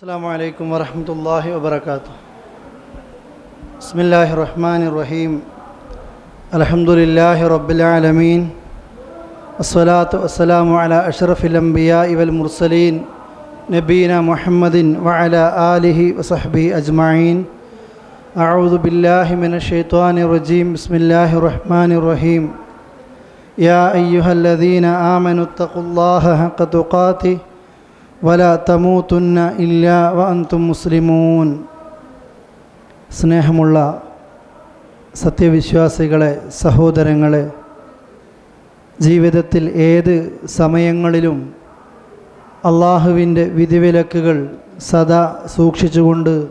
السلام عليكم ورحمة الله وبركاته بسم الله الرحمن الرحيم الحمد لله رب العالمين والصلاة والسلام على أشرف الأنبياء والمرسلين نبينا محمد وعلى آله وصحبه أجمعين أعوذ بالله من الشيطان الرجيم بسم الله الرحمن الرحيم يا أيها الذين آمنوا اتقوا الله حق تقاته വല തമൂത്തുന്ന ഇല്ല വ മുസ്ലിമൂൻ. സ്നേഹമുള്ള സത്യവിശ്വാസികളെ സഹോദരങ്ങളെ ജീവിതത്തിൽ ഏത് സമയങ്ങളിലും അള്ളാഹുവിന്റെ വിധിവിലക്കുകൾ സദാ സൂക്ഷിച്ചുകൊണ്ട്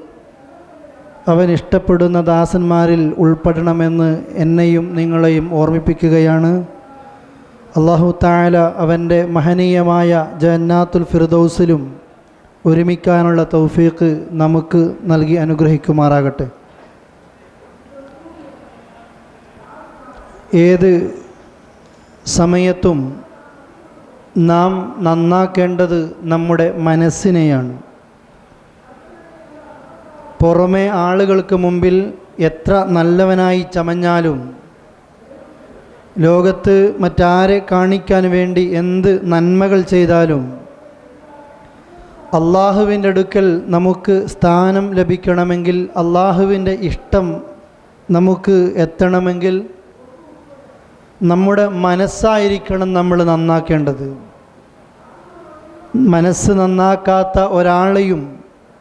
അവൻ ഇഷ്ടപ്പെടുന്ന ദാസന്മാരിൽ ഉൾപ്പെടണമെന്ന് എന്നെയും നിങ്ങളെയും ഓർമ്മിപ്പിക്കുകയാണ്. അള്ളാഹു താല അവന്റെ മഹനീയമായ ജന്നാത്തുൽ ഫിർദൗസിലും ഒരുമിക്കാനുള്ള തൗഫീഖ് നമുക്ക് നൽകി അനുഗ്രഹിക്കുമാറാകട്ടെ. ഏത് സമയത്തും നാം നന്നാക്കേണ്ടത് നമ്മുടെ മനസ്സിനെയാണ്. പുറമെ ആളുകൾക്ക് മുമ്പിൽ എത്ര നല്ലവനായി ചമഞ്ഞാലും ലോകത്ത് മറ്റാരെ കാണിക്കാൻ വേണ്ടി എന്ത് നന്മകൾ ചെയ്താലും അള്ളാഹുവിന്റെ അടുക്കൽ നമുക്ക് സ്ഥാനം ലഭിക്കണമെങ്കിൽ അള്ളാഹുവിന്റെ ഇഷ്ടം നമുക്ക് എത്തണമെങ്കിൽ നമ്മുടെ മനസ്സായിരിക്കണം നമ്മൾ നന്നാക്കേണ്ടത്. മനസ്സ് നന്നാക്കാത്ത ഒരാളെയും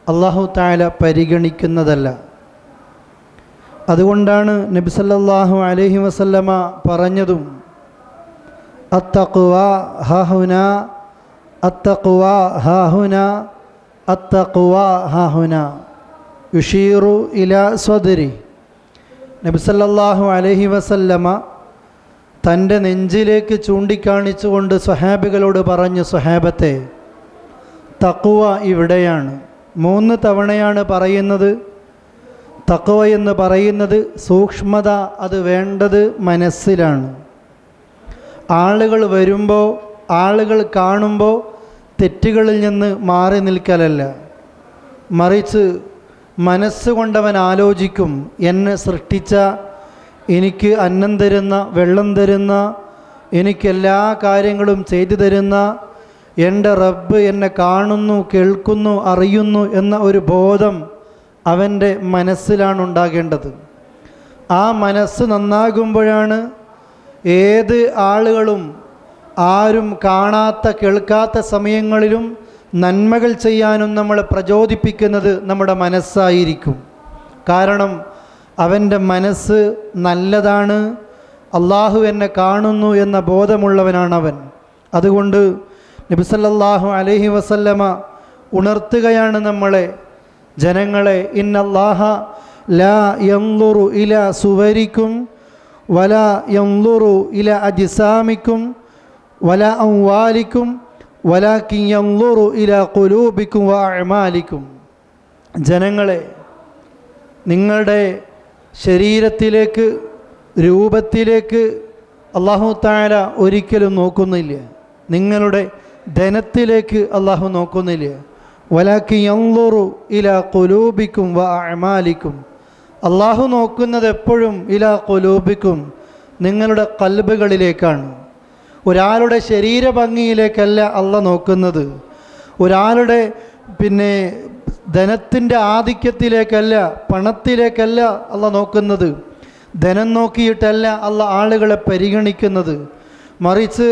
അള്ളാഹു താല പരിഗണിക്കുന്നതല്ല. അതുകൊണ്ടാണ് നബിസല്ലാഹു അലഹി വസല്ലമ പറഞ്ഞതും അത്തക്കുവ ഹാഹുന അത്തക്കുവ ഹാഹുന അത്തക്കുവ ഹാഹുന യുഷീറു ഇല സ്വദരി. നബിസല്ലാഹു അലഹി വസല്ലമ തന്റെ നെഞ്ചിലേക്ക് ചൂണ്ടിക്കാണിച്ചുകൊണ്ട് സ്വഹാബികളോട് പറഞ്ഞു സ്വഹാബത്തെ തക്കുവ ഇവിടെയാണ്. മൂന്ന് തവണയാണ് പറയുന്നത് തക്കവ എന്ന് പറയുന്നത് സൂക്ഷ്മത അത് വേണ്ടത് മനസ്സിലാണ്. ആളുകൾ വരുമ്പോൾ ആളുകൾ കാണുമ്പോൾ തെറ്റുകളിൽ നിന്ന് മാറി നിൽക്കലല്ല. മറിച്ച് മനസ്സുകൊണ്ടവൻ ആലോചിക്കും എന്നെ സൃഷ്ടിച്ച എനിക്ക് അന്നം തരുന്ന വെള്ളം തരുന്ന എനിക്കെല്ലാ കാര്യങ്ങളും ചെയ്തു തരുന്ന എന്റെ റബ്ബ് എന്നെ കാണുന്നു കേൾക്കുന്നു അറിയുന്നു എന്ന ഒരു ബോധം അവന്റെ മനസ്സിലാണ് ഉണ്ടാകേണ്ടത് ആ മനസ്സ് നന്നാകുമ്പോഴാണ് ഏത് ആളുകളും ആരും കാണാത്ത കേൾക്കാത്ത സമയങ്ങളിലും നന്മകൾ ചെയ്യാനും നമ്മളെ പ്രചോദിപ്പിക്കുന്നത് നമ്മുടെ മനസ്സായിരിക്കും. കാരണം അവന്റെ മനസ്സ് നല്ലതാണ് അള്ളാഹു എന്നെ കാണുന്നു എന്ന ബോധമുള്ളവനാണ് അവൻ അതുകൊണ്ട് നബിസല്ലാഹു അലഹി വസല്ലമ ഉണർത്തുകയാണ് നമ്മളെ ജനങ്ങളെ ഇന്നല്ലാഹ ലാ യന്തുറു ഇല സുവരിക്കും വല യന്തുറു ഇല അജിസാമിക്കും വല ഔവാലിക്കും വലാക്കി യന്തുറു ഇല കുലൂബിക്കും വ ജനങ്ങളെ നിങ്ങളുടെ ശരീരത്തിലേക്ക് രൂപത്തിലേക്ക് അള്ളാഹു താര ഒരിക്കലും നോക്കുന്നില്ല. നിങ്ങളുടെ ധനത്തിലേക്ക് അള്ളാഹു നോക്കുന്നില്ല. വലാക്കി അള്ളാഹു നോക്കുന്നത് എപ്പോഴും ഇല കൊലൂബിക്കും നിങ്ങളുടെ കൽബുകളിലേക്കാണ്. ഒരാളുടെ ശരീരഭംഗിയിലേക്കല്ല അല്ല നോക്കുന്നത്. ഒരാളുടെ പിന്നെ ധനത്തിന്റെ ആധിക്യത്തിലേക്കല്ല പണത്തിലേക്കല്ല അല്ല നോക്കുന്നത്. ധനം നോക്കിയിട്ടല്ല അല്ല ആളുകളെ പരിഗണിക്കുന്നത്. മറിച്ച്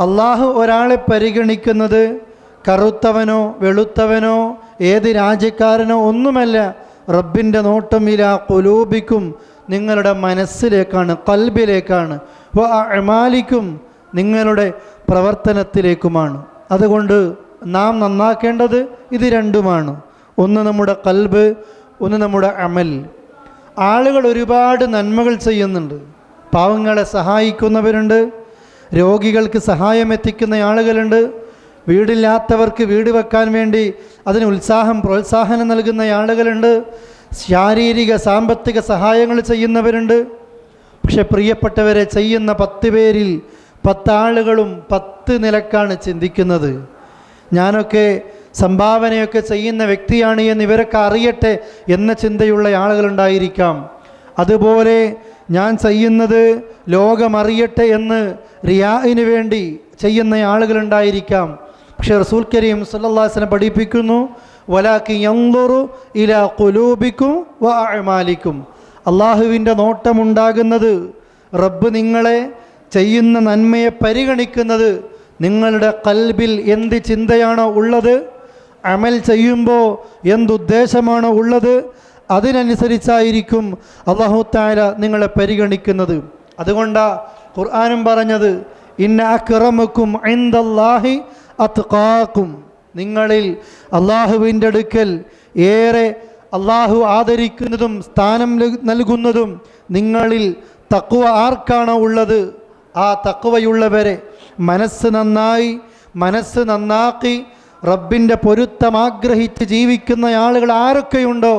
അള്ളാഹു ഒരാളെ പരിഗണിക്കുന്നത് കറുത്തവനോ വെളുത്തവനോ ഏത് രാജ്യക്കാരനോ ഒന്നുമല്ല റബ്ബിന്റെ നോട്ടം ഇല കൊലൂബിക്കും നിങ്ങളുടെ മനസ്സിലേക്കാണ് കൽബിലേക്കാണ്. അമാലിക്കും നിങ്ങളുടെ പ്രവർത്തനത്തിലേക്കുമാണ്. അതുകൊണ്ട് നാം നന്നാക്കേണ്ടത് ഇത് രണ്ടുമാണ്. ഒന്ന് നമ്മുടെ കൽബ് ഒന്ന് നമ്മുടെ അമൽ. ആളുകൾ ഒരുപാട് നന്മകൾ ചെയ്യുന്നുണ്ട്. പാവങ്ങളെ സഹായിക്കുന്നവരുണ്ട്. രോഗികൾക്ക് സഹായം എത്തിക്കുന്ന ആളുകളുണ്ട്. വീടില്ലാത്തവർക്ക് വീട് വെക്കാൻ വേണ്ടി അതിന് ഉത്സാഹം പ്രോത്സാഹനം നൽകുന്ന ആളുകളുണ്ട്. ശാരീരിക സാമ്പത്തിക സഹായങ്ങൾ ചെയ്യുന്നവരുണ്ട്. പക്ഷെ പ്രിയപ്പെട്ടവരെ ചെയ്യുന്ന പത്ത് പേരിൽ പത്താളുകളും പത്ത് നിലക്കാണ് ചിന്തിക്കുന്നത്. ഞാനൊക്കെ സംഭാവനയൊക്കെ ചെയ്യുന്ന വ്യക്തിയാണ് എന്ന് ഇവരൊക്കെ അറിയട്ടെ എന്ന ചിന്തയുള്ള ആളുകളുണ്ടായിരിക്കാം. അതുപോലെ ഞാൻ ചെയ്യുന്നത് ലോകമറിയട്ടെ എന്ന് റിയാഇന് വേണ്ടി ചെയ്യുന്ന ആളുകളുണ്ടായിരിക്കാം. പക്ഷേ റസൂൽ കരീം സല്ലാസ്ലം പഠിപ്പിക്കുന്നു വലാക്കി യന്തുറു ഇല കുലൂബിക്കും വ അള്ളാഹുവിന്റെ നോട്ടമുണ്ടാകുന്നത് റബ്ബ് നിങ്ങളെ ചെയ്യുന്ന നന്മയെ പരിഗണിക്കുന്നത് നിങ്ങളുടെ കൽബിൽ എന്ത് ചിന്തയാണോ ഉള്ളത് അമൽ ചെയ്യുമ്പോൾ എന്തുദ്ദേശമാണോ ഉള്ളത് അതിനനുസരിച്ചായിരിക്കും അള്ളാഹു താര നിങ്ങളെ പരിഗണിക്കുന്നത്. അതുകൊണ്ടാണ് ഖുർആാനും പറഞ്ഞത് ഇന്ന അക്രമക്കും ഐന്ദല്ലാഹി അത്കാക്കും നിങ്ങളിൽ അള്ളാഹുവിന്റെ അടുക്കൽ ഏറെ അള്ളാഹു ആദരിക്കുന്നതും സ്ഥാനം നൽകുന്നതും നിങ്ങളിൽ തക്കുവ ആർക്കാണോ ഉള്ളത്? ആ തക്കുവയുള്ളവരെ മനസ്സ് നന്നായി മനസ്സ് നന്നാക്കി റബ്ബിന്റെ പൊരുത്തം ആഗ്രഹിച്ച് ജീവിക്കുന്ന ആളുകൾ ആരൊക്കെയുണ്ടോ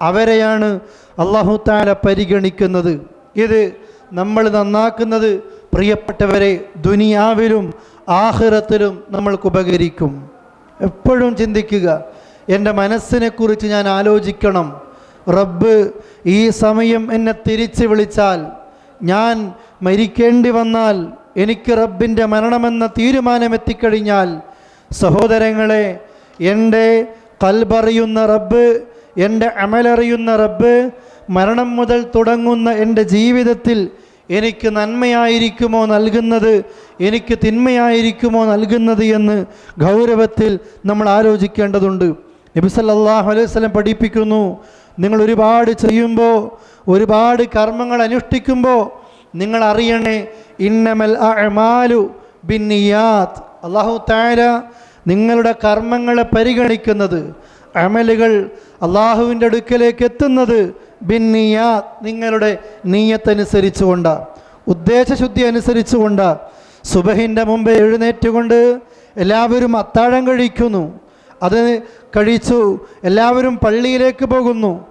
അവരെയാണ് അള്ളാഹു താല പരിഗണിക്കുന്നത്. ഇത് നമ്മൾ നന്നാക്കുന്നത് പ്രിയപ്പെട്ടവരെ ദുനിയാവിലും ആഹ്റത്തിലും നമ്മൾക്ക് ഉപകരിക്കും. എപ്പോഴും ചിന്തിക്കുക എന്റെ മനസ്സിനെക്കുറിച്ച് ഞാൻ ആലോചിക്കണം. റബ്ബ് ഈ സമയം എന്നെ തിരിച്ച് വിളിച്ചാൽ ഞാൻ മരിക്കേണ്ടി വന്നാൽ എനിക്ക് റബ്ബിന്റെ മരണമെന്ന തീരുമാനം എത്തിക്കഴിഞ്ഞാൽ സഹോദരങ്ങളെ എന്റെ കൽബറിയുന്ന റബ്ബ് എന്റെ അമലറിയുന്ന റബ്ബ് മരണം മുതൽ തുടങ്ങുന്ന എന്റെ ജീവിതത്തിൽ എനിക്ക് നന്മയായിരിക്കുമോ നൽകുന്നത്? എനിക്ക് തിന്മയായിരിക്കുമോ നൽകുന്നത് എന്ന് ഗൗരവത്തിൽ നമ്മൾ ആലോചിക്കേണ്ടതുണ്ട്. നബിസല്ലാഹു അലൈഹി സ്വലം പഠിപ്പിക്കുന്നു നിങ്ങൾ ഒരുപാട് ചെയ്യുമ്പോൾ ഒരുപാട് കർമ്മങ്ങൾ അനുഷ്ഠിക്കുമ്പോൾ നിങ്ങൾ അറിയണേ ഇന്നമൽ അമാലു ബിന്നിയാത്ത്. അള്ളാഹു താര നിങ്ങളുടെ കർമ്മങ്ങളെ പരിഗണിക്കുന്നത് അമലുകൾ അള്ളാഹുവിന്റെ അടുക്കലേക്ക് എത്തുന്നത് ബിന്നിയാത്ത് നിങ്ങളുടെ നീയത്തനുസരിച്ചുകൊണ്ട്. ഉദ്ദേശശുദ്ധി അനുസരിച്ചുകൊണ്ട്. സുബഹിന്റെ മുമ്പ് എഴുന്നേറ്റുകൊണ്ട് എല്ലാവരും അത്താഴം കഴിക്കുന്നു. അത് കഴിച്ചു എല്ലാവരും പള്ളിയിലേക്ക് പോകുന്നു.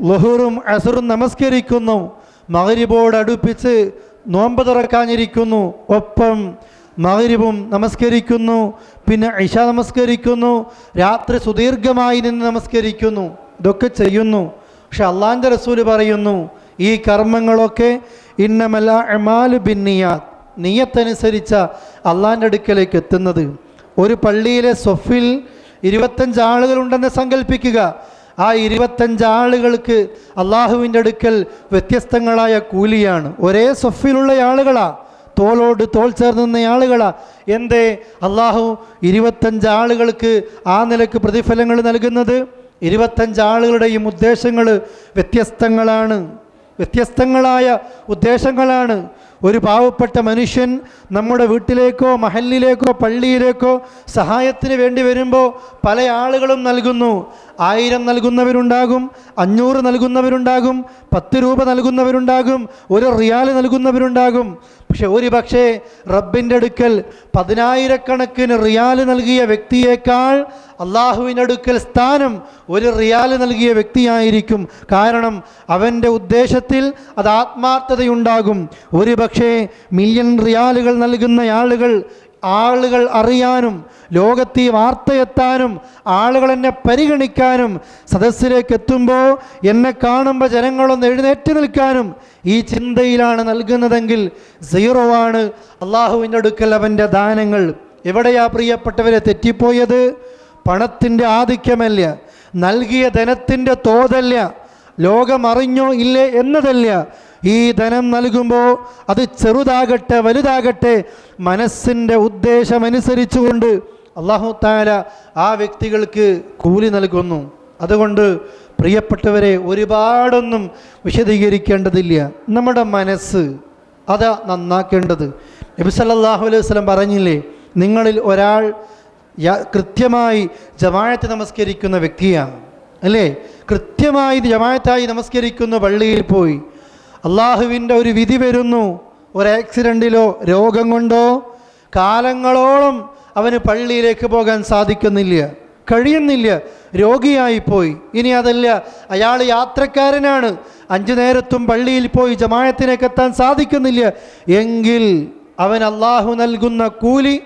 ലഹുറും അസറും നമസ്കരിക്കുന്നു. മകരിബോട് അടുപ്പിച്ച് നോമ്പ് തുറക്കാനിരിക്കുന്നു. ഒപ്പം മകരിബും നമസ്കരിക്കുന്നു. പിന്നെ ഇഷ നമസ്കരിക്കുന്നു. രാത്രി സുദീർഘമായി നിന്ന് നമസ്കരിക്കുന്നു. ഇതൊക്കെ ചെയ്യുന്നു. പക്ഷെ അള്ളാന്റെ റസൂൽ പറയുന്നു ഈ കർമ്മങ്ങളൊക്കെ ഇന്നമല്ല എമാലു ബിന്നിയാത്ത് നീയത്തനുസരിച്ച അള്ളാന്റെ അടുക്കലേക്ക് എത്തുന്നത്. ഒരു പള്ളിയിലെ സൊഫിൽ ഇരുപത്തഞ്ച് ആളുകളുണ്ടെന്ന് സങ്കല്പിക്കുക ആ ഇരുപത്തഞ്ച് ആളുകൾക്ക് അള്ളാഹുവിന്റെ അടുക്കൽ വ്യത്യസ്തങ്ങളായ കൂലിയാണ്. ഒരേ സൊഫിലുള്ള ആളുകളാ തോളോട് തോൾ ചേർന്ന ആളുകളാ. എന്തേ? അള്ളാഹു ഇരുപത്തഞ്ച് ആളുകൾക്ക് ആ നിലയ്ക്ക് പ്രതിഫലങ്ങൾ നൽകുന്നത്? ഇരുപത്തഞ്ച് ആളുകളുടെയും ഉദ്ദേശങ്ങൾ വ്യത്യസ്തങ്ങളാണ്. വ്യത്യസ്തങ്ങളായ ഉദ്ദേശങ്ങളാണ്. ഒരു പാവപ്പെട്ട മനുഷ്യൻ നമ്മുടെ വീട്ടിലേക്കോ മഹലിലേക്കോ പള്ളിയിലേക്കോ സഹായത്തിന് വേണ്ടി വരുമ്പോൾ പല ആളുകളും നൽകുന്നു. ആയിരം നൽകുന്നവരുണ്ടാകും അഞ്ഞൂറ് നൽകുന്നവരുണ്ടാകും പത്ത് രൂപ നൽകുന്നവരുണ്ടാകും ഒരു റിയാൽ നൽകുന്നവരുണ്ടാകും. പക്ഷെ ഒരു പക്ഷേ റബ്ബിന്റെ അടുക്കൽ പതിനായിരക്കണക്കിന് റിയാൽ നൽകിയ വ്യക്തിയേക്കാൾ അള്ളാഹുവിന്റെ അടുക്കൽ സ്ഥാനം ഒരു റിയാൽ നൽകിയ വ്യക്തിയായിരിക്കും. കാരണം അവന്റെ ഉദ്ദേശത്തിൽ അത് ആത്മാർത്ഥതയുണ്ടാകും. ഒരു പക്ഷേ മില്യൺ റിയാലുകൾ നൽകുന്ന ആളുകൾ ആളുകൾ അറിയാനും ലോകത്തെ വാർത്തയെത്താനും ആളുകൾ എന്നെ പരിഗണിക്കാനും സദസ്സിലേക്ക് എത്തുമ്പോൾ എന്നെ കാണുമ്പോൾ ജനങ്ങളൊന്ന് എഴുന്നേറ്റ് നിൽക്കാനും ഈ ചിന്തയിലാണ് നൽകുന്നതെങ്കിൽ സീറോ ആണ്. അള്ളാഹുവിന്റെ അടുക്കൽ അവന്റെ ദാനങ്ങൾ. എവിടെയാ പ്രിയപ്പെട്ടവരെ തെറ്റിപ്പോയത്? പണത്തിന്റെ ആധിക്യമല്ല നൽകിയ ധനത്തിന്റെ തോതല്ല ലോകമറിഞ്ഞോ ഇല്ലേ എന്നതല്ല. ഈ ധനം നൽകുമ്പോൾ അത് ചെറുതാകട്ടെ വലുതാകട്ടെ മനസ്സിന്റെ ഉദ്ദേശമനുസരിച്ചുകൊണ്ട് അള്ളാഹു താല ആ വ്യക്തികൾക്ക് കൂലി നൽകുന്നു. അതുകൊണ്ട് പ്രിയപ്പെട്ടവരെ ഒരുപാടൊന്നും വിശദീകരിക്കേണ്ടതില്ല. നമ്മുടെ മനസ്സ് അതാ നന്നാക്കേണ്ടത്. നബി സല്ലല്ലാഹു അലൈഹി വസല്ലം പറഞ്ഞില്ലേ നിങ്ങളിൽ ഒരാൾ കൃത്യമായി ജമായത്ത് നമസ്കരിക്കുന്ന വ്യക്തിയാണ്. അല്ലേ? കൃത്യമായി ജമായത്തായി നമസ്കരിക്കുന്ന പള്ളിയിൽ പോയി. അള്ളാഹുവിന്റെ ഒരു വിധി വരുന്നു. ഒരു ആക്സിഡന്റിലോ രോഗം കൊണ്ടോ കാലങ്ങളോളം അവന് പള്ളിയിലേക്ക് പോകാൻ സാധിക്കുന്നില്ല. കഴിയുന്നില്ല. രോഗിയായിപ്പോയി ഇനി അതല്ല. അയാൾ യാത്രക്കാരനാണ്. അഞ്ചു നേരത്തും പള്ളിയിൽ പോയി ജമായത്തിനേക്കെത്താൻ സാധിക്കുന്നില്ല. എങ്കിൽ അവൻ അള്ളാഹു നൽകുന്ന കൂലി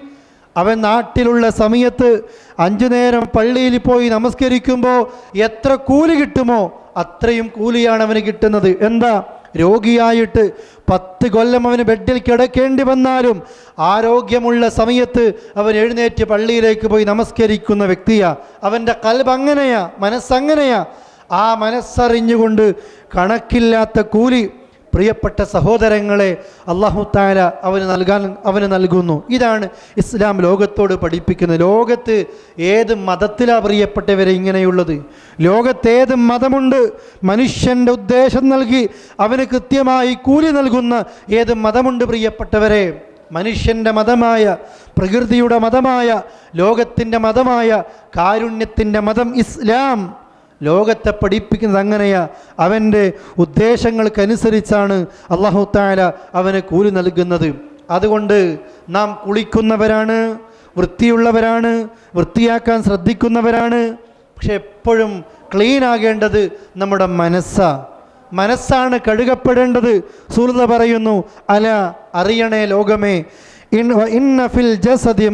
അവൻ നാട്ടിലുള്ള സമയത്ത് അഞ്ചു നേരം പള്ളിയിൽ പോയി നമസ്കരിക്കുമ്പോൾ എത്ര കൂലി കിട്ടുമോ അത്രയും കൂലിയാണ് അവന് കിട്ടുന്നത്. എന്താ? രോഗിയായിട്ട് പത്ത് കൊല്ലം അവന് ബെഡിൽ കിടക്കേണ്ടി വന്നാലും ആരോഗ്യമുള്ള സമയത്ത് അവൻ എഴുന്നേറ്റ് പള്ളിയിലേക്ക് പോയി നമസ്കരിക്കുന്ന വ്യക്തിയാ. അവന്റെ കൽബ് അങ്ങനെയാ മനസ്സങ്ങനെയാ. ആ മനസ്സറിഞ്ഞുകൊണ്ട് കണക്കില്ലാത്ത കൂലി പ്രിയപ്പെട്ട സഹോദരങ്ങളെ അള്ളാഹു താല അവന് നൽകാൻ അവന് നൽകുന്നു. ഇതാണ് ഇസ്ലാം ലോകത്തോട് പഠിപ്പിക്കുന്നത് ലോകത്ത് ഏത് മതത്തിലാണ് പ്രിയപ്പെട്ടവരെ ഇങ്ങനെയുള്ളത്? ലോകത്തേത് മതമുണ്ട് മനുഷ്യന്റെ ഉദ്ദേശം നൽകി അവന് കൃത്യമായി കൂലി നൽകുന്ന ഏത് മതമുണ്ട് പ്രിയപ്പെട്ടവരെ? മനുഷ്യന്റെ മതമായ പ്രകൃതിയുടെ മതമായ ലോകത്തിന്റെ മതമായ കാരുണ്യത്തിന്റെ മതം ഇസ്ലാം. ലോകത്തെ പഠിപ്പിക്കുന്നത് അങ്ങനെയാ. അവന്റെ ഉദ്ദേശങ്ങൾക്കനുസരിച്ചാണ് അള്ളാഹു താല അവന് കൂലി നൽകുന്നത്. അതുകൊണ്ട് നാം കുളിക്കുന്നവരാണ് വൃത്തിയുള്ളവരാണ് വൃത്തിയാക്കാൻ ശ്രദ്ധിക്കുന്നവരാണ്. പക്ഷെ എപ്പോഴും ക്ലീൻ ആകേണ്ടത് നമ്മുടെ മനസ്സാ. മനസ്സാണ് കഴുകപ്പെടേണ്ടത്. സൂലത പറയുന്നു അല അറിയണേ ലോകമേ. ഇൻ ഫിൽ ജസദി.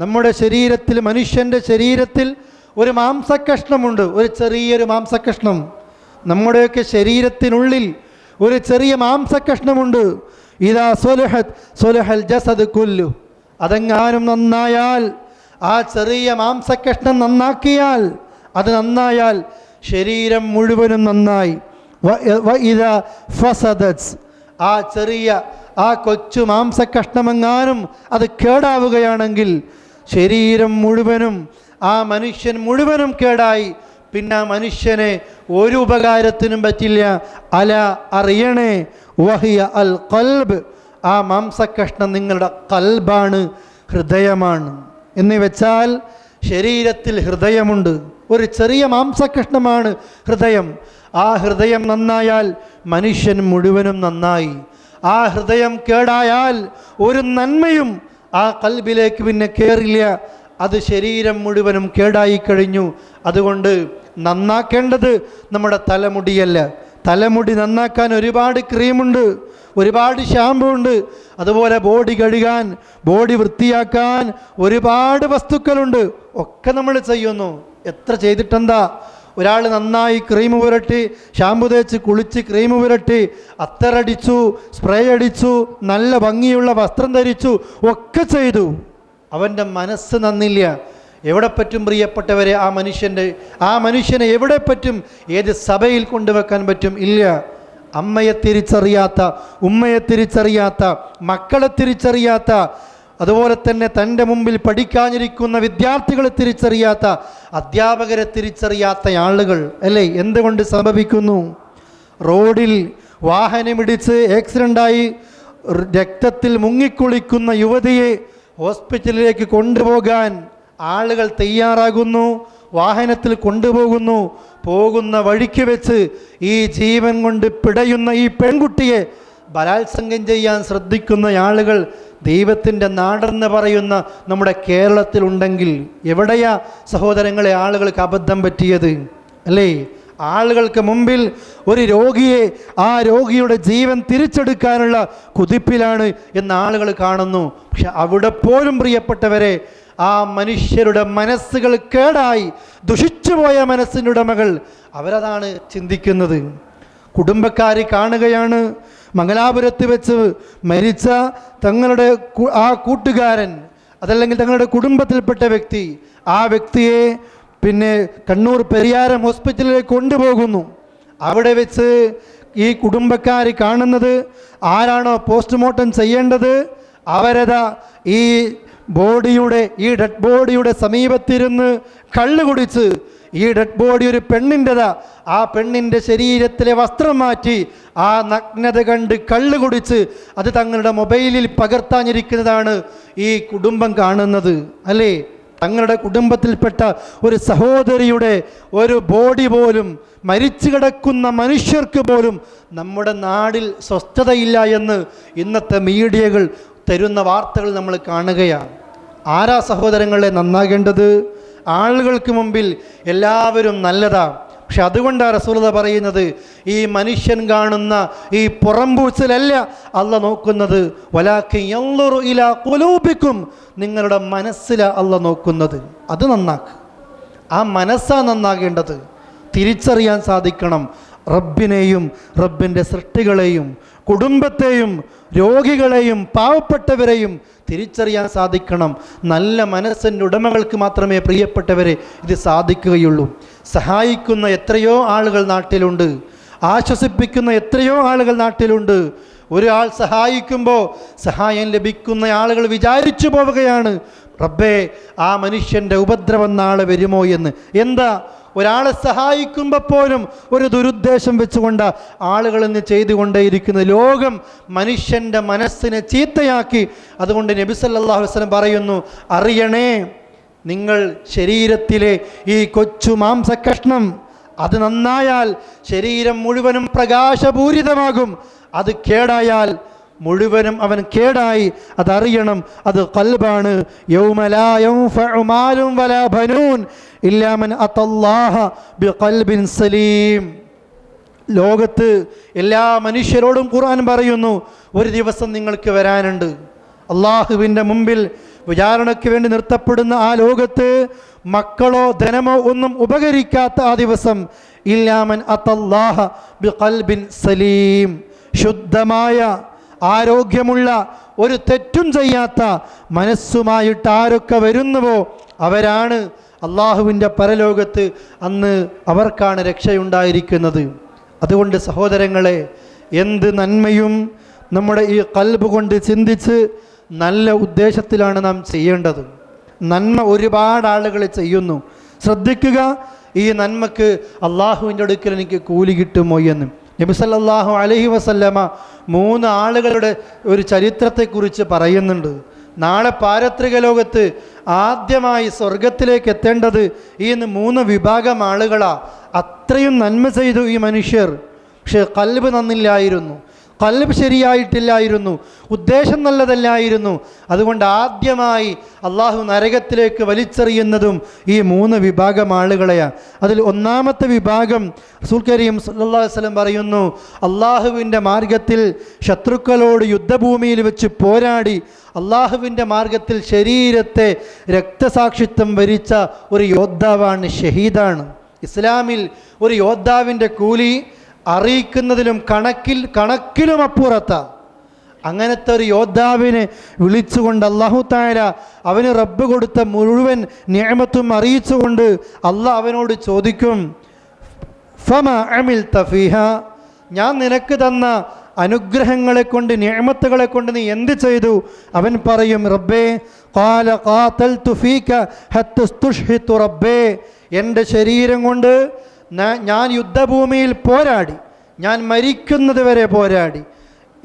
നമ്മുടെ ശരീരത്തിൽ മനുഷ്യന്റെ ശരീരത്തിൽ ഒരു മാംസകഷ്ണമുണ്ട് ഒരു ചെറിയൊരു മാംസകഷ്ണം നമ്മുടെയൊക്കെ ശരീരത്തിനുള്ളിൽ ഒരു ചെറിയ മാംസകഷ്ണമുണ്ട് ഇതാ സൊലഹത് സൊലഹൽ ജസദ് കൊല്ലു. അതെങ്ങാനും നന്നായാൽ ആ ചെറിയ മാംസക്കഷ്ണം നന്നാക്കിയാൽ അത് നന്നായാൽ ശരീരം മുഴുവനും നന്നായി. ഇതാ ഫസദത്. ആ ചെറിയ ആ കൊച്ചു മാംസക്കഷ്ണമെങ്ങാനും അത് കേടാവുകയാണെങ്കിൽ ശരീരം മുഴുവനും ആ മനുഷ്യൻ മുഴുവനും കേടായി. പിന്നെ ആ മനുഷ്യനെ ഒരു ഉപകാരത്തിനും പറ്റില്ല. അല അറിയണേ വഹിയ അൽ കൽബ് ആ മാംസക്കഷ്ണം നിങ്ങളുടെ കൽബാണ് ഹൃദയമാണ്. എന്ന് വെച്ചാൽ ശരീരത്തിൽ ഹൃദയമുണ്ട്. ഒരു ചെറിയ മാംസകഷ്ണമാണ് ഹൃദയം. ആ ഹൃദയം നന്നായാൽ മനുഷ്യൻ മുഴുവനും നന്നായി. ആ ഹൃദയം കേടായാൽ ഒരു നന്മയും ആ കൽബിലേക്ക് പിന്നെ കയറില്ല അത് ശരീരം മുഴുവനും കേടായി കഴിഞ്ഞു. അതുകൊണ്ട് നന്നാക്കേണ്ടത് നമ്മുടെ തലമുടിയല്ല. തലമുടി നന്നാക്കാൻ ഒരുപാട് ക്രീമുണ്ട് ഒരുപാട് ഷാമ്പു ഉണ്ട്. അതുപോലെ ബോഡി കഴുകാൻ ബോഡി വൃത്തിയാക്കാൻ ഒരുപാട് വസ്തുക്കളുണ്ട്. ഒക്കെ നമ്മൾ ചെയ്യുന്നു. എത്ര ചെയ്തിട്ടെന്താ? ഒരാൾ നന്നായി ക്രീം പുരട്ടി ഷാമ്പു തേച്ച് കുളിച്ച് ക്രീം പുരട്ടി അത്തറടിച്ചു സ്പ്രേ അടിച്ചു നല്ല ഭംഗിയുള്ള വസ്ത്രം ധരിച്ചു ഒക്കെ ചെയ്തു. അവന്റെ മനസ്സ് നന്നില്ല. എവിടെ പറ്റും പ്രിയപ്പെട്ടവരെ ആ മനുഷ്യന്റെ ആ മനുഷ്യനെ എവിടെ പറ്റും? ഏത് സഭയിൽ കൊണ്ടുവെക്കാൻ പറ്റും? ഇല്ല. അമ്മയെ തിരിച്ചറിയാത്ത ഉമ്മയെ തിരിച്ചറിയാത്ത മക്കളെ തിരിച്ചറിയാത്ത അതുപോലെ തന്നെ തന്റെ മുമ്പിൽ പഠിക്കാനിരിക്കുന്ന വിദ്യാർത്ഥികളെ തിരിച്ചറിയാത്ത അധ്യാപകരെ തിരിച്ചറിയാത്ത ആളുകൾ അല്ലേ? എന്തുകൊണ്ട് സംഭവിക്കുന്നു? റോഡിൽ വാഹനമിടിച്ച് ആക്സിഡന്റായി രക്തത്തിൽ മുങ്ങിക്കുളിക്കുന്ന യുവതിയെ ഹോസ്പിറ്റലിലേക്ക് കൊണ്ടുപോകാൻ ആളുകൾ തയ്യാറാകുന്നു വാഹനത്തിൽ കൊണ്ടുപോകുന്നു. പോകുന്ന വഴിക്ക് വെച്ച് ഈ ജീവൻ കൊണ്ട് പിടയുന്ന ഈ പെൺകുട്ടിയെ ബലാത്സംഗം ചെയ്യാൻ ശ്രദ്ധിക്കുന്ന ആളുകൾ ദൈവത്തിന്റെ നാടെന്ന് പറയുന്ന നമ്മുടെ കേരളത്തിലുണ്ടെങ്കിൽ എവിടെയാ സഹോദരങ്ങളെ ആളുകൾക്ക് അബദ്ധം പറ്റിയത്? അല്ലേ? ആളുകൾക്ക് മുമ്പിൽ ഒരു രോഗിയെ ആ രോഗിയുടെ ജീവൻ തിരിച്ചെടുക്കാനുള്ള കുതിപ്പിലാണ് എന്ന് ആളുകൾ കാണുന്നു. പക്ഷെ അവിടെ പോലും പ്രിയപ്പെട്ടവരെ ആ മനുഷ്യരുടെ മനസ്സുകൾ കേടായി. ദുഷിച്ചുപോയ മനസ്സിന്റെ ഉടമകൾ അവരതാണ് ചിന്തിക്കുന്നത്. കുടുംബക്കാർ കാണുകയാണ്. മംഗലാപുരത്ത് വെച്ച് മരിച്ച തങ്ങളുടെ ആ കൂട്ടുകാരൻ അതല്ലെങ്കിൽ തങ്ങളുടെ കുടുംബത്തിൽപ്പെട്ട വ്യക്തി ആ വ്യക്തിയെ പിന്നെ കണ്ണൂർ പെരിയാരം ഹോസ്പിറ്റലിലേക്ക് കൊണ്ടുപോകുന്നു. അവിടെ വെച്ച് ഈ കുടുംബക്കാർ കാണുന്നത് ആരാണോ പോസ്റ്റ്മോർട്ടം ചെയ്യേണ്ടത് അവരതാ ഈ ബോഡിയുടെ ഈ ഡെഡ് ബോഡിയുടെ സമീപത്തിരുന്ന് കള്ളു കുടിച്ച് ഈ ഡെഡ് ബോഡി ഒരു പെണ്ണിന്റെതാ ആ പെണ്ണിന്റെ ശരീരത്തിലെ വസ്ത്രം മാറ്റി ആ നഗ്നത കണ്ട് കള്ളു കുടിച്ച് അത് തങ്ങളുടെ മൊബൈലിൽ പകർത്താനിരിക്കുന്നതാണ് ഈ കുടുംബം കാണുന്നത് അല്ലേ? തങ്ങളുടെ കുടുംബത്തിൽപ്പെട്ട ഒരു സഹോദരിയുടെ ഒരു ബോഡി പോലും മരിച്ചു കിടക്കുന്ന മനുഷ്യർക്ക് പോലും നമ്മുടെ നാടിൽ സ്വസ്ഥതയില്ല എന്ന് ഇന്നത്തെ മീഡിയകൾ തരുന്ന വാർത്തകൾ നമ്മൾ കാണുകയാണ്. ആരാ സഹോദരങ്ങളെ നന്നാകേണ്ടത്? ആളുകൾക്ക് മുമ്പിൽ എല്ലാവരും നല്ലതാ പക്ഷെ അതുകൊണ്ടാണ് റസൂലത പറയുന്നത് ഈ മനുഷ്യൻ കാണുന്ന ഈ പുറംപൂച്ചിലല്ല അല്ല നോക്കുന്നത്. വലാക്കി നിങ്ങളുടെ മനസ്സിലാ അല്ല നോക്കുന്നത്. അത് നന്നാക്ക്. ആ മനസ്സാ നന്നാകേണ്ടത്. തിരിച്ചറിയാൻ സാധിക്കണം. റബ്ബിനെയും റബ്ബിന്റെ സൃഷ്ടികളെയും കുടുംബത്തെയും രോഗികളെയും പാവപ്പെട്ടവരെയും തിരിച്ചറിയാൻ സാധിക്കണം. നല്ല മനസ്സിന്റെ ഉടമകൾക്ക് മാത്രമേ പ്രിയപ്പെട്ടവരെ ഇത് സാധിക്കുകയുള്ളൂ. സഹായിക്കുന്ന എത്രയോ ആളുകൾ നാട്ടിലുണ്ട്. ആശ്വസിപ്പിക്കുന്ന എത്രയോ ആളുകൾ നാട്ടിലുണ്ട്. ഒരാൾ സഹായിക്കുമ്പോൾ സഹായം ലഭിക്കുന്ന ആളുകൾ വിചാരിച്ചു പോവുകയാണ്. റബ്ബേ ആ മനുഷ്യന്റെ ഉപദ്രവം നാളെ വരുമോ എന്ന്. എന്താ? ഒരാളെ സഹായിക്കുമ്പോൾ പോലും ഒരു ദുരുദ്ദേശം വെച്ചുകൊണ്ട് ആളുകൾ ഇന്ന് ചെയ്തുകൊണ്ടേയിരിക്കുന്ന ലോകം മനുഷ്യന്റെ മനസ്സിനെ ചീത്തയാക്കി. അതുകൊണ്ട് നബി സല്ലല്ലാഹു അലൈഹി വസല്ലം പറയുന്നു അറിയണേ നിങ്ങൾ ശരീരത്തിലെ ഈ കൊച്ചു മാംസകഷ്ണം അത് നന്നായാൽ ശരീരം മുഴുവനും പ്രകാശപൂരിതമാകും. അത് കേടായാൽ മുഴുവനും അവൻ കേടായി. അതറിയണം അത് കൽബാണ്. സലീം. ലോകത്ത് എല്ലാ മനുഷ്യരോടും ഖുർആൻ പറയുന്നു ഒരു ദിവസം നിങ്ങൾക്ക് വരാനുണ്ട്. അള്ളാഹുവിന്റെ മുമ്പിൽ വിചാരണയ്ക്ക് വേണ്ടി നിർത്തപ്പെടുന്ന ആ ലോകത്ത് മക്കളോ ധനമോ ഒന്നും ഉപകരിക്കാത്ത ആ ദിവസം ഇല്ലാമൻ അത്തല്ലാഹ ബിഖൽബിൻ സലീം. ശുദ്ധമായ ആരോഗ്യമുള്ള ഒരു തെറ്റും ചെയ്യാത്ത മനസ്സുമായിട്ട് ആരൊക്കെ വരുന്നുവോ അവരാണ് അള്ളാഹുവിന്റെ പരലോകത്ത് അന്ന് അവർക്കാണ് രക്ഷയുണ്ടായിരിക്കുന്നത്. അതുകൊണ്ട് സഹോദരങ്ങളെ എന്ത് നന്മയും നമ്മുടെ ഈ കൽബ് കൊണ്ട് ചിന്തിച്ച് നല്ല ഉദ്ദേശത്തിലാണ് നാം ചെയ്യേണ്ടത്. നന്മ ഒരുപാട് ആളുകൾ ചെയ്യുന്നു. ശ്രദ്ധിക്കുക ഈ നന്മക്ക് അള്ളാഹുവിന്റെ അടുക്കൽ എനിക്ക് കൂലി കിട്ടുമോ എന്ന്. നബിസല്ലാഹു അലഹി വസല്ലമ മൂന്ന് ആളുകളുടെ ഒരു ചരിത്രത്തെക്കുറിച്ച് പറയുന്നുണ്ട്. നാളെ പാരത്രിക ലോകത്ത് ആദ്യമായി സ്വർഗത്തിലേക്ക് എത്തേണ്ടത് ഈ മൂന്ന് വിഭാഗം ആളുകളാ. അത്രയും നന്മ ചെയ്തു ഈ മനുഷ്യർ. പക്ഷേ കൽബ് നന്നില്ലായിരുന്നു. കൽബ് ശരിയായിട്ടില്ലായിരുന്നു. ഉദ്ദേശം നല്ലതല്ലായിരുന്നു. അതുകൊണ്ട് ആദ്യമായി അള്ളാഹു നരകത്തിലേക്ക് വലിച്ചെറിയുന്നതും ഈ മൂന്ന് വിഭാഗം ആളുകളെയാണ് അതിൽ ഒന്നാമത്തെ വിഭാഗം റസൂൽ കരീം വസല്ലം പറയുന്നു അള്ളാഹുവിന്റെ മാർഗത്തിൽ ശത്രുക്കളോട് യുദ്ധഭൂമിയിൽ വെച്ച് പോരാടി അള്ളാഹുവിന്റെ മാർഗത്തിൽ ശരീരത്തെ രക്തസാക്ഷിത്വം വരിച്ച ഒരു യോദ്ധാവാണ് ഷഹീദാണ്. ഇസ്ലാമിൽ ഒരു യോദ്ധാവിന്റെ കൂലി അറിയിക്കുന്നതിലും കണക്കിൽ കണക്കിലും അപ്പുറത്ത. അങ്ങനത്തെ ഒരു യോദ്ധാവിനെ വിളിച്ചുകൊണ്ട് അള്ളാഹു താര അവന് റബ്ബ് കൊടുത്ത മുഴുവൻ നിയമത്തും അറിയിച്ചുകൊണ്ട് അള്ളാഹ് അവനോട് ചോദിക്കും ഫമ അമിൽ തഫീഹ ഞാൻ നിനക്ക് തന്ന അനുഗ്രഹങ്ങളെ കൊണ്ട് നിയമത്തുകളെ കൊണ്ട് നീ എന്ത് ചെയ്തു? അവൻ പറയും റബ്ബേ കാല കാത്തൽ തുഫീക്ക ഹത്തുസ്തുഷ്ഹിത്തു റബ്ബേ. എന്റെ ശരീരം കൊണ്ട് ഞാൻ യുദ്ധഭൂമിയിൽ പോരാടി. ഞാൻ മരിക്കുന്നത് വരെ പോരാടി.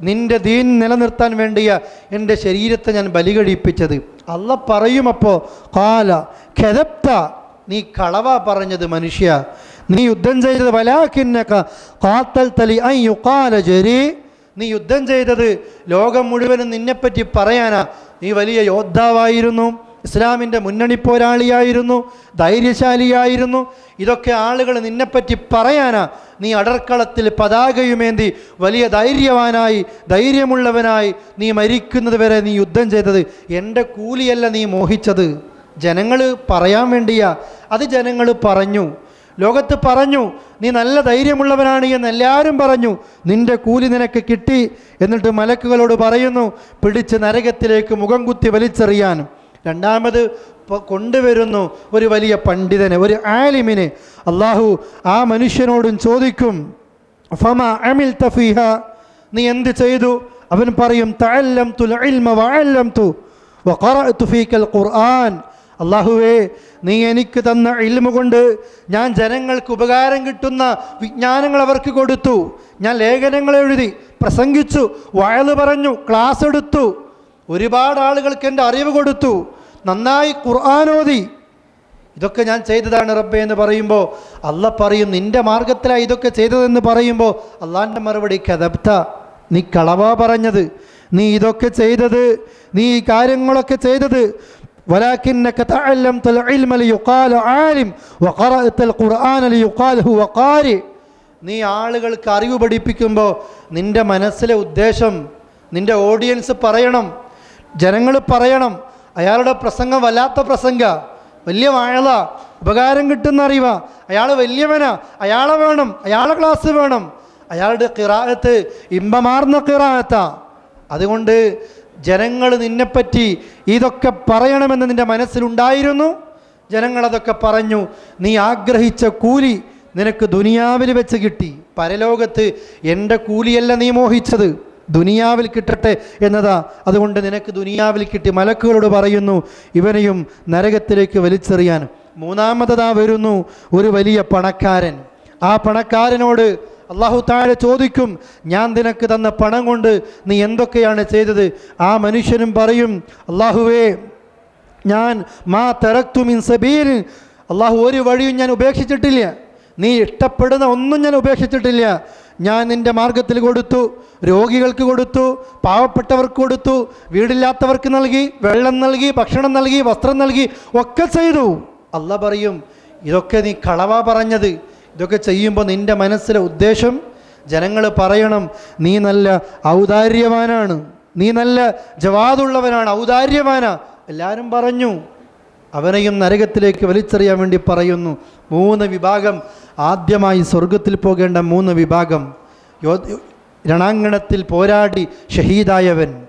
നിന്റെ ദീൻ നിലനിർത്താൻ വേണ്ടിയ എന്റെ ശരീരത്തെ ഞാൻ ബലികഴിപ്പിച്ചത്. അല്ല പറയുമപ്പോൾ കാല ഖെതപ്ത നീ കളവ പറഞ്ഞത് മനുഷ്യ. നീ യുദ്ധം ചെയ്തത് വലാഖിന്നൊക്കെ കാത്തൽ തലി ഐ യുക്കാല ജരി. നീ യുദ്ധം ചെയ്തത് ലോകം മുഴുവനും നിന്നെപ്പറ്റി പറയാനാ. നീ വലിയ യോദ്ധാവായിരുന്നു. ഇസ്ലാമിന്റെ മുന്നണി പോരാളിയായിരുന്നു ധൈര്യശാലിയായിരുന്നു. ഇതൊക്കെ ആളുകൾ നിന്നെപ്പറ്റി പറയാനാ. നീ അടർക്കളത്തിൽ പതാകയുമേന്തി വലിയ ധൈര്യവാനായി ധൈര്യമുള്ളവനായി നീ മരിക്കുന്നത് വരെ നീ യുദ്ധം ചെയ്തത്. എന്റെ കൂലിയല്ല നീ മോഹിച്ചത്. ജനങ്ങൾ പറയാൻ വേണ്ടിയാ. അത് ജനങ്ങൾ പറഞ്ഞു. ലോകത്ത് പറഞ്ഞു നീ നല്ല ധൈര്യമുള്ളവനാണ് എന്ന് എല്ലാവരും പറഞ്ഞു. നിന്റെ കൂലി നിനക്ക് കിട്ടി എന്നിട്ട് മലക്കുകളോട് പറയുന്നു പിടിച്ച് നരകത്തിലേക്ക് മുഖം കുത്തി വലിച്ചെറിയാനും. രണ്ടാമത് കൊണ്ടുവരുന്നു ഒരു വലിയ പണ്ഡിതനെ ഒരു ആലിമിനെ. അള്ളാഹു ആ മനുഷ്യനോടും ചോദിക്കും ഫമ അമിൽ തഫീഹ നീ എന്ത് ചെയ്തു? അവൻ പറയും തഅല്ലം തുൽ ഇൽമ വഅല്ലം തു വഖറഅതു ഫീക്കൽ ഖുർആൻ. അള്ളാഹുവേ നീ എനിക്ക് തന്ന ഇൽമ കൊണ്ട് ഞാൻ ജനങ്ങൾക്ക് ഉപകാരം കിട്ടുന്ന വിജ്ഞാനങ്ങൾ അവർക്ക് കൊടുത്തു. ഞാൻ ലേഖനങ്ങൾ എഴുതി പ്രസംഗിച്ചു വയൽ പറഞ്ഞു ക്ലാസ് എടുത്തു. ഒരുപാട് ആളുകൾക്ക് എൻ്റെ അറിവ് കൊടുത്തു നന്നായി ഖുർആാനോദി ഇതൊക്കെ ഞാൻ ചെയ്തതാണ് റബ്ബെ എന്ന് പറയുമ്പോൾ അല്ല പറയും നിന്റെ മാർഗത്തിലാണ് ഇതൊക്കെ ചെയ്തതെന്ന് പറയുമ്പോൾ അള്ളാൻ്റെ മറുപടി കഥപ്ത നീ കളവാ പറഞ്ഞത് നീ ഇതൊക്കെ ചെയ്തത് നീ ഈ കാര്യങ്ങളൊക്കെ ചെയ്തത് ولكنك تعلمت العلم ليقال عالم وقرأت القرآن ليقال هو قارئ നീ ആളുകൾക്ക് അറിവ് പഠിപ്പിക്കുമ്പോൾ നിന്റെ മനസ്സിലെ ഉദ്ദേശം നിന്റെ ഓഡിയൻസ് പറയണം ജനങ്ങൾ പറയണം. അയാളുടെ പ്രസംഗം വല്ലാത്ത പ്രസംഗ. വലിയ വാഴല. ഉപകാരം കിട്ടുന്ന അറിവ അയാൾ വലിയവനാ. അയാളെ വേണം. അയാളെ ക്ലാസ് വേണം. അയാളുടെ കിറായത്ത് ഇമ്പമാർന്ന കിറായത്താ അതുകൊണ്ട് ജനങ്ങൾ നിന്നെപ്പറ്റി ഇതൊക്കെ പറയണമെന്ന് നിന്റെ മനസ്സിലുണ്ടായിരുന്നു? ജനങ്ങളതൊക്കെ പറഞ്ഞു നീ ആഗ്രഹിച്ച കൂലി നിനക്ക് ദുനിയാവിൽ വെച്ച് കിട്ടി. പരലോകത്ത് എന്റെ കൂലിയല്ല നീ മോഹിച്ചത്. ദുനിയാവിൽ കിട്ടട്ടെ എന്നതാ. അതുകൊണ്ട് നിനക്ക് ദുനിയാവിൽ കിട്ടി മലക്കുകളോട് പറയുന്നു ഇവനെയും നരകത്തിലേക്ക് വലിച്ചെറിയാൻ. മൂന്നാമതതാ വരുന്നു ഒരു വലിയ പണക്കാരൻ. ആ പണക്കാരനോട് അള്ളാഹു താഴെ ചോദിക്കും ഞാൻ നിനക്ക് തന്ന പണം കൊണ്ട് നീ എന്തൊക്കെയാണ് ചെയ്തത്? ആ മനുഷ്യനും പറയും അള്ളാഹുവേ ഞാൻ മാ തെറക്തു മിൻ സബീൽ. അള്ളാഹു ഒരു വഴിയും ഞാൻ ഉപേക്ഷിച്ചിട്ടില്ല. നീ ഇഷ്ടപ്പെടുന്ന ഒന്നും ഞാൻ ഉപേക്ഷിച്ചിട്ടില്ല. ഞാൻ നിന്റെ മാർഗത്തിൽ കൊടുത്തു രോഗികൾക്ക് കൊടുത്തു പാവപ്പെട്ടവർക്ക് കൊടുത്തു വീടില്ലാത്തവർക്ക് നൽകി വെള്ളം നൽകി ഭക്ഷണം നൽകി വസ്ത്രം നൽകി ഒക്കെ ചെയ്തു. അല്ല പറയും ഇതൊക്കെ നീ കളവാ പറഞ്ഞത്. ഇതൊക്കെ ചെയ്യുമ്പോൾ നിന്റെ മനസ്സിലെ ഉദ്ദേശം ജനങ്ങൾ പറയണം നീ നല്ല ഔദാര്യവാനാണ്. നീ നല്ല ജവാദുള്ളവനാണ് ഔദാര്യവാനാ. എല്ലാവരും പറഞ്ഞു. അവനെയും നരകത്തിലേക്ക് വലിച്ചെറിയാൻ വേണ്ടി പറയുന്നു. മൂന്ന് വിഭാഗം. ആദ്യമായി സ്വർഗത്തിൽ പോകേണ്ട മൂന്ന് വിഭാഗം. യോ രണാങ്കണത്തിൽ പോരാടി ഷഹീദായവൻ.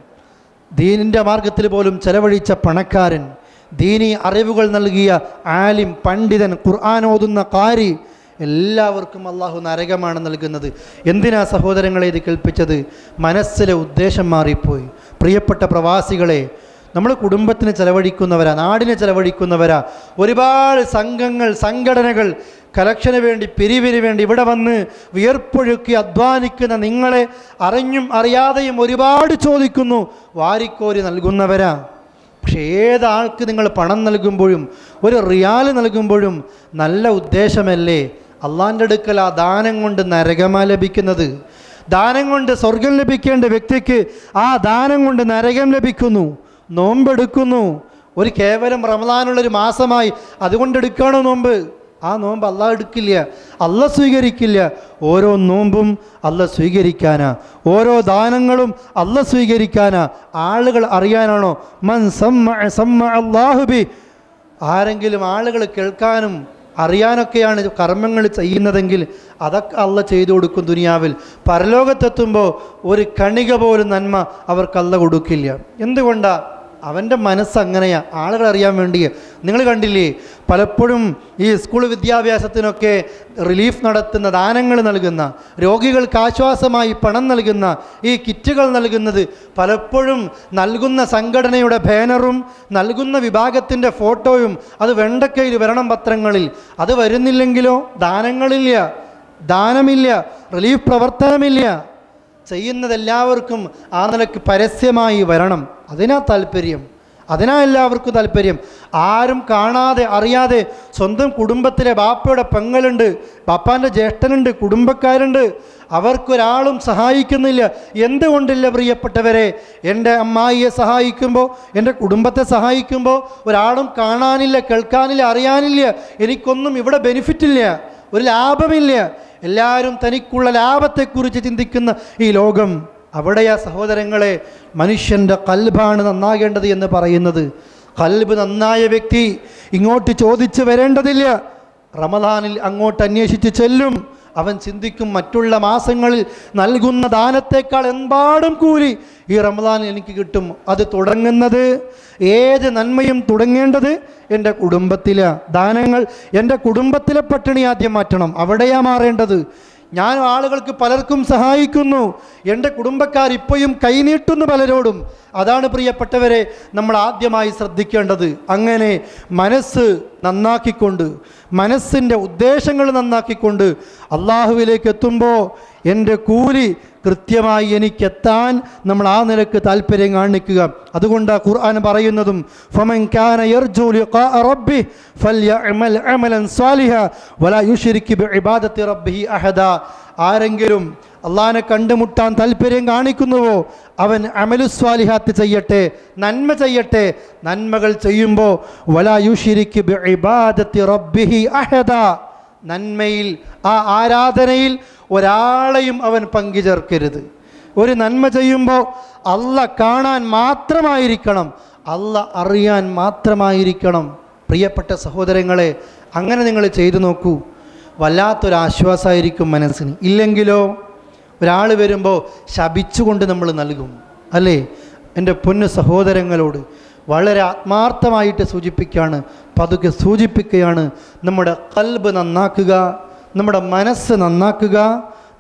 ദീനിന്റെ മാർഗത്തിൽ പോലും ചെലവഴിച്ച പണക്കാരൻ. ദീനി അറിവുകൾ നൽകിയ ആലിം പണ്ഡിതൻ ഖുർആൻ ഓതുന്ന കാരി എല്ലാവർക്കും അള്ളാഹു നരകമാണ് നൽകുന്നത്. എന്തിനാ സഹോദരങ്ങളെ ഇത് കേൾപ്പിച്ചത്? മനസ്സിലെ ഉദ്ദേശം മാറിപ്പോയി. പ്രിയപ്പെട്ട പ്രവാസികളെ നമ്മൾ കുടുംബത്തിന് ചെലവഴിക്കുന്നവരാ നാടിന് ചെലവഴിക്കുന്നവരാ. ഒരുപാട് സംഘങ്ങൾ സംഘടനകൾ കലക്ഷന് വേണ്ടി പിരിവിന് വേണ്ടി ഇവിടെ വന്ന് വിയർപ്പൊഴുക്കി അധ്വാനിക്കുന്ന നിങ്ങളെ അറിഞ്ഞും അറിയാതെയും ഒരുപാട് ചോദിക്കുന്നു വാരിക്കോരി നൽകുന്നവരാ? പക്ഷേ ഏതാൾക്ക് നിങ്ങൾ പണം നൽകുമ്പോഴും ഒരു റിയാൽ നൽകുമ്പോഴും നല്ല ഉദ്ദേശമല്ലേ? അള്ളാന്റെ അടുക്കൽ ആ ദാനം കൊണ്ട് നരകമാ ലഭിക്കുന്നത്. ദാനം കൊണ്ട് സ്വർഗം ലഭിക്കേണ്ട വ്യക്തിക്ക് ആ ദാനം കൊണ്ട് നരകം ലഭിക്കുന്നു. നോമ്പെടുക്കുന്നു. ഒരു കേവലം റമദാനുള്ളൊരു മാസമായി അതുകൊണ്ട് എടുക്കുകയാണോ നോമ്പ്? ആ നോമ്പ് അല്ല എടുക്കില്ല അല്ല സ്വീകരിക്കില്ല. ഓരോ നോമ്പും അല്ല സ്വീകരിക്കാനാ. ഓരോ ദാനങ്ങളും അല്ല സ്വീകരിക്കാനാ. ആളുകൾ അറിയാനാണോ? മൻ സമ്മ ആരെങ്കിലും ആളുകൾ കേൾക്കാനും അറിയാനൊക്കെയാണ് കർമ്മങ്ങൾ ചെയ്യുന്നതെങ്കിൽ അതൊക്കെ അല്ല ചെയ്തു കൊടുക്കും ദുനിയാവിൽ. പരലോകത്തെത്തുമ്പോൾ ഒരു കണിക പോലും നന്മ അവർക്കല്ല കൊടുക്കില്ല. എന്തുകൊണ്ടാ? അവന്റെ മനസ്സ് അങ്ങനെയാ ആളുകൾ അറിയാൻ വേണ്ടി നിങ്ങൾ കണ്ടില്ലേ? പലപ്പോഴും ഈ സ്കൂൾ വിദ്യാഭ്യാസത്തിനൊക്കെ റിലീഫ് നടത്തുന്ന ദാനങ്ങൾ നൽകുന്ന രോഗികൾക്ക് ആശ്വാസമായി പണം നൽകുന്ന ഈ കിറ്റുകൾ നൽകുന്നത് പലപ്പോഴും നൽകുന്ന സംഘടനയുടെ ബാനറും നൽകുന്ന വിഭാഗത്തിന്റെ ഫോട്ടോയും അത് വെണ്ടക്കയിൽ വരണം പത്രങ്ങളിൽ. അത് വരുന്നില്ലെങ്കിലോ? ദാനങ്ങളില്ല. ദാനമില്ല. റിലീഫ് പ്രവർത്തനമില്ല. ചെയ്യുന്നത് എല്ലാവർക്കും ആ നിലയ്ക്ക് പരസ്യമായി വരണം. അതിനാ താല്പര്യം. അതിനാ എല്ലാവർക്കും താല്പര്യം. ആരും കാണാതെ അറിയാതെ സ്വന്തം കുടുംബത്തിലെ ബാപ്പയുടെ പെങ്ങളുണ്ട് ബാപ്പാന്റെ ജ്യേഷ്ഠനുണ്ട് കുടുംബക്കാരുണ്ട്. അവർക്കൊരാളും സഹായിക്കുന്നില്ല. എന്തുകൊണ്ടില്ല പ്രിയപ്പെട്ടവരെ? എന്റെ അമ്മായിയെ സഹായിക്കുമ്പോൾ എന്റെ കുടുംബത്തെ സഹായിക്കുമ്പോൾ ഒരാളും കാണാനില്ല കേൾക്കാനില്ല അറിയാനില്ല. എനിക്കൊന്നും ഇവിടെ ബെനിഫിറ്റ് ഇല്ല ഒരു ലാഭമില്ല. എല്ലാവരും തനിക്കുള്ള ലാഭത്തെക്കുറിച്ച് ചിന്തിക്കുന്ന ഈ ലോകം അവിടെയാ സഹോദരങ്ങളെ മനുഷ്യന്റെ കൽബാണ് നന്നാകേണ്ടത് എന്ന് പറയുന്നത്. കൽബ് നന്നായ വ്യക്തി ഇങ്ങോട്ട് ചോദിച്ചു വരേണ്ടതില്ല. റമദാനിൽ അങ്ങോട്ട് അന്വേഷിച്ച് ചെല്ലും. അവൻ ചിന്തിക്കും മറ്റുള്ള മാസങ്ങളിൽ നൽകുന്ന ദാനത്തേക്കാൾ എമ്പാടും കൂലി ഈ റമദാൻ എനിക്ക് കിട്ടും. അത് തുടങ്ങുന്നത് ഏത് നന്മയും തുടങ്ങേണ്ടത് എന്റെ കുടുംബത്തിലെ. ദാനങ്ങൾ എന്റെ കുടുംബത്തിലെ പട്ടിണി ആദ്യം മാറ്റണം. അവിടെയാ മാറേണ്ടത്. ഞാൻ ആളുകൾക്ക് പലർക്കും സഹായിക്കുന്നു. എന്റെ കുടുംബക്കാർ ഇപ്പോഴും കൈനീട്ടുന്നു പലരോടും. അതാണ് പ്രിയപ്പെട്ടവരെ നമ്മൾ ആദ്യമായി ശ്രദ്ധിക്കേണ്ടത്. അങ്ങനെ മനസ്സ് നന്നാക്കിക്കൊണ്ട് മനസ്സിന്റെ ഉദ്ദേശങ്ങൾ നന്നാക്കിക്കൊണ്ട് അള്ളാഹുവിലേക്ക് എത്തുമ്പോൾ എന്റെ കൂലി കൃത്യമായി എനിക്കെത്താൻ നമ്മൾ ആ നിലയ്ക്ക് താല്പര്യം കാണിക്കുക. അതുകൊണ്ട് ഖുർആൻ പറയുന്നതും ഫമൻ കാന യർജു ലിഖാ റബ്ബി അമലൻ വലാ അഹദ. ആരെങ്കിലും അള്ളാഹിനെ കണ്ടുമുട്ടാൻ താല്പര്യം കാണിക്കുന്നുവോ? അവൻ അമലുസ്വാലിഹാത്ത് ചെയ്യട്ടെ നന്മ ചെയ്യട്ടെ. നന്മകൾ ചെയ്യുമ്പോൾ വലായുഷിരിക്ക് ഇബാദത്തി റബ്ബിഹി അഹദ. നന്മയിൽ ആ ആരാധനയിൽ ഒരാളെയും അവൻ പങ്കുചേർക്കരുത് ഒരു നന്മ ചെയ്യുമ്പോൾ അല്ല കാണാൻ മാത്രമായിരിക്കണം. അല്ല അറിയാൻ മാത്രമായിരിക്കണം. പ്രിയപ്പെട്ട സഹോദരങ്ങളെ അങ്ങനെ നിങ്ങൾ ചെയ്തു നോക്കൂ. വല്ലാത്തൊരാശ്വാസമായിരിക്കും മനസ്സിന്. ഇല്ലെങ്കിലോ? ഒരാൾ വരുമ്പോൾ ശപിച്ചുകൊണ്ട് നമ്മൾ നൽകും. അല്ലേ? എന്റെ പൊന്നു സഹോദരങ്ങളോട് വളരെ ആത്മാർത്ഥമായിട്ട് സൂചിപ്പിക്കുകയാണ് പതുക്കെ സൂചിപ്പിക്കുകയാണ് നമ്മുടെ കൽബ് നന്നാക്കുക നമ്മുടെ മനസ്സ് നന്നാക്കുക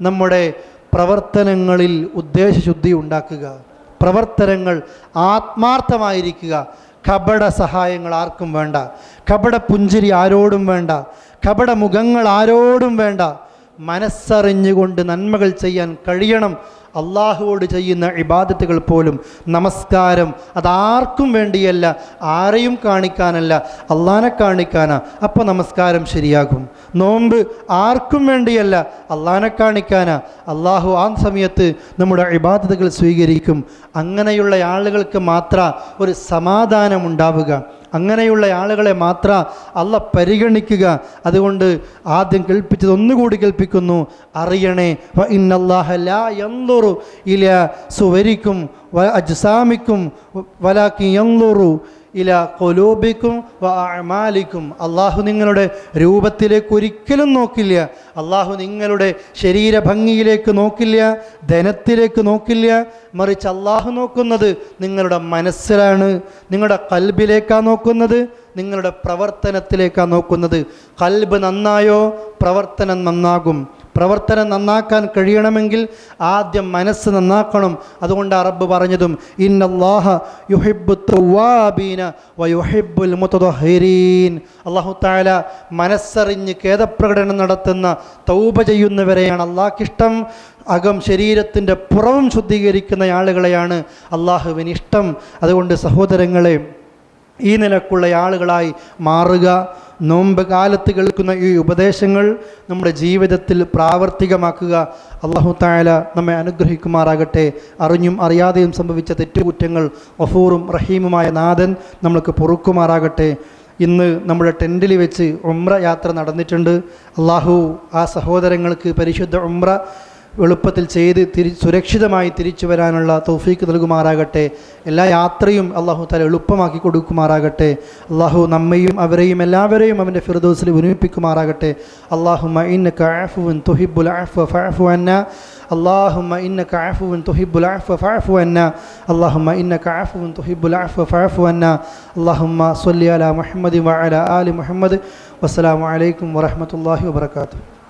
നമ്മുടെ പ്രവർത്തനങ്ങളിൽ ഉദ്ദേശശുദ്ധി ഉണ്ടാക്കുക പ്രവർത്തനങ്ങൾ ആത്മാർത്ഥമായിരിക്കുക. കപട സഹായങ്ങൾ ആർക്കും വേണ്ട കപട പുഞ്ചിരി ആരോടും വേണ്ട കപട മുഖങ്ങൾ ആരോടും വേണ്ട മനസ്സറിഞ്ഞുകൊണ്ട് നന്മകൾ ചെയ്യാൻ കഴിയണം. അള്ളാഹുവോട് ചെയ്യുന്ന ഇബാദത്തുകൾ പോലും നമസ്കാരം. അതാർക്കും വേണ്ടിയല്ല ആരെയും കാണിക്കാനല്ല അള്ളാനെ കാണിക്കാനാ. അപ്പോൾ നമസ്കാരം ശരിയാകും. നോമ്പ് ആർക്കും വേണ്ടിയല്ല അള്ളാനെ കാണിക്കാനാ. അള്ളാഹു ആ സമയത്ത് നമ്മുടെ ഇബാദത്തുകൾ സ്വീകരിക്കും. അങ്ങനെയുള്ള ആളുകൾക്ക് മാത്ര ഒരു സമാധാനം ഉണ്ടാവുക അങ്ങനെയുള്ള ആളുകളെ മാത്ര അല്ല പരിഗണിക്കുക. അതുകൊണ്ട് ആദ്യം കേൾപ്പിച്ചത് ഒന്നുകൂടി കേൾപ്പിക്കുന്നു. അറിയണേ വ ഇന്നല്ലാഹ ലാ യൻളുറു ഇല സുവരിക്കും അജ്സാമിക്കും വലാക്കി യൻളുറു ഇല കൊലൂബിക്കും അമാലിക്കും അള്ളാഹു നിങ്ങളുടെ രൂപത്തിലേക്ക് ഒരിക്കലും നോക്കില്ല. അള്ളാഹു നിങ്ങളുടെ ശരീരഭംഗിയിലേക്ക് നോക്കില്ല. ധനത്തിലേക്ക് നോക്കില്ല. മറിച്ച് അള്ളാഹു നോക്കുന്നത് നിങ്ങളുടെ മനസ്സിലാണ്. നിങ്ങളുടെ കൽബിലേക്കാണ് നോക്കുന്നത്. നിങ്ങളുടെ പ്രവർത്തനത്തിലേക്കാണ് നോക്കുന്നത്. കൽബ് നന്നായോ? പ്രവർത്തനം നന്നാകും. പ്രവർത്തനം നന്നാക്കാൻ കഴിയണമെങ്കിൽ ആദ്യം മനസ്സ് നന്നാക്കണം. അതുകൊണ്ട് അറബ് പറഞ്ഞതും ഇന്നല്ലാഹ യുഹിബു തുവാബീന വയുഹിബുൽ യുഹിബുൽ മുത്തദഹിരീൻ അള്ളാഹു താല മനസ്സറിഞ്ഞ് ഖേദപ്രകടനം നടത്തുന്ന തൗബ ചെയ്യുന്നവരെയാണ് അള്ളാഹ്ക്കിഷ്ടം അകം ശരീരത്തിന്റെ പുറവും ശുദ്ധീകരിക്കുന്ന ആളുകളെയാണ് അള്ളാഹുവിന് ഇഷ്ടം. അതുകൊണ്ട് സഹോദരങ്ങളെ ഈ നിലക്കുള്ള ആളുകളായി മാറുക. നോമ്പ് കാലത്ത് കേൾക്കുന്ന ഈ ഉപദേശങ്ങൾ നമ്മുടെ ജീവിതത്തിൽ പ്രാവർത്തികമാക്കുക. അള്ളാഹു തായാല നമ്മെ അനുഗ്രഹിക്കുമാറാകട്ടെ. അറിഞ്ഞും അറിയാതെയും സംഭവിച്ച തെറ്റുകുറ്റങ്ങൾ വഫൂറും റഹീമുമായ നാഥൻ നമ്മൾക്ക് പൊറുക്കുമാറാകട്ടെ. ഇന്ന് നമ്മുടെ ടെന്റിൽ വെച്ച് ഉമ്ര യാത്ര നടന്നിട്ടുണ്ട്. അള്ളാഹു ആ സഹോദരങ്ങൾക്ക് പരിശുദ്ധ ഉമ്ര എളുപ്പത്തിൽ ചെയ്ത് തിരി സുരക്ഷിതമായി തിരിച്ചു വരാനുള്ള തൗഫീക്ക് നൽകുമാറാകട്ടെ. എല്ലാ യാത്രയും അള്ളാഹു തല എളുപ്പമാക്കി കൊടുക്കുമാറാകട്ടെ. അള്ളാഹു നമ്മയും അവരെയും എല്ലാവരെയും അവന്റെ ഫിർദോസിൽ വിനിമിപ്പിക്കുമാറാകട്ടെ അള്ളാഹുമ ഇന്ന കഅഫുവൻ തുഹിബുൽ അഫ ഫഅഫു അന്ന. അള്ളാഹുമ ഇന്ന കഅഫുവൻ തുഹിബുൽ അഫ ഫഅഫു അന്ന. അള്ളാഹുമ ഇന്ന കഅഫുവൻ തുഹിബുൽ അഫ ഫഅഫു അന്ന. അള്ളാഹുമ്മ സല്ലി അല മുഹമ്മദ് വഅല ആലി മുഹമ്മദ്. വസ്സലാമു അലൈക്കും വറഹ്മത്തുള്ളാഹി വബറകാതുഹു.